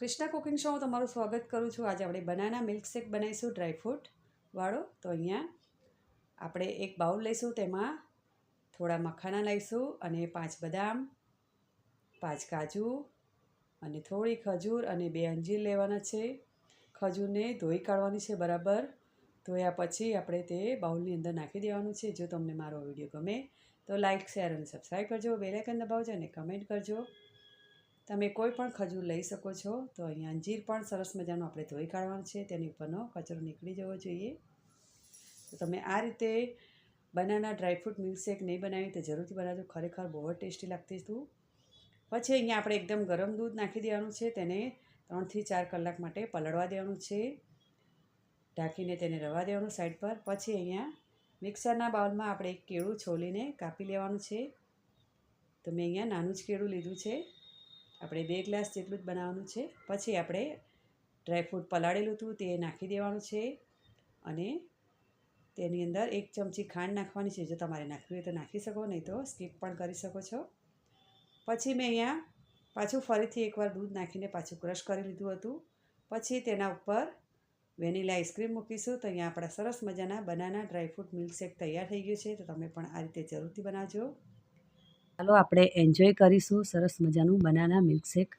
Krishna cooking શોમાં તમારું સ્વાગત કરું છું. આજે આપણે બનાના મિલ્કશેક બનાવીશું ડ્રાયફ્રૂટ વાળો. તો અહીંયા આપણે એક બાઉલ લઈશું, તેમાં થોડા મખાના લઈશું અને પાંચ બદામ, પાંચ કાજુ અને થોડી ખજૂર અને બે અંજીર લેવાના છે. ખજૂરને ધોઈ કાઢવાની છે બરાબર. ધોયા પછી આપણે તે બાઉલની અંદર નાખી દેવાનું છે. જો તમને મારો વીડિયો ગમે તો લાઇક શેર અને સબસ્ક્રાઈબ કરજો. બેલાઇકન દબાવજો અને કમેન્ટ કરજો. તમે કોઈ પણ ખજૂર લઈ શકો છો, તો અહીંયા અંજીર પણ સરસ મજાનું આપણે ધોઈ કાઢવાનું છે, તેની ઉપરનો કચરો નીકળી જવો જોઈએ. તો તમે આ રીતે બનાના ડ્રાયફ્રૂટ મિલ્કશેક નહીં બનાવી, તો જરૂરથી બનાવજો, ખરેખર બહુ ટેસ્ટી લાગતી હતું. પછી અહીંયા આપણે એકદમ ગરમ દૂધ નાખી દેવાનું છે, તેને ત્રણથી ચાર કલાક માટે પલળવા દેવાનું છે. ઢાંકીને તેને રવા દેવાનું સાઈડ પર. પછી અહીંયા મિક્સરના બાઉલમાં આપણે એક કેળું છોલીને કાપી લેવાનું છે. તો મેં અહીંયા નાનું જ કેળું લીધું છે. આપણે બે ગ્લાસ જેટલું જ બનાવવાનું છે. પછી આપણે ડ્રાયફ્રૂટ પલાળેલું હતું તે નાખી દેવાનું છે અને તેની અંદર એક ચમચી ખાંડ નાખવાની છે. જો તમારે નાખવી હોય તો નાખી શકો, નહીં તો સ્કીપ પણ કરી શકો છો. પછી મેં અહીંયા પાછું ફરીથી એકવાર દૂધ નાખીને પાછું ક્રશ કરી લીધું હતું. પછી તેના ઉપર વેનીલા આઈસ્ક્રીમ મૂકીશું તો અહીંયા આપણા સરસ મજાના બનાના ડ્રાયફ્રૂટ મિલ્કશેક તૈયાર થઈ ગયું છે. તો તમે પણ આ રીતે જરૂરથી બનાવજો. ચાલો આપણે એન્જોય કરીશું સરસ મજાનું બનાના મિલ્કશેક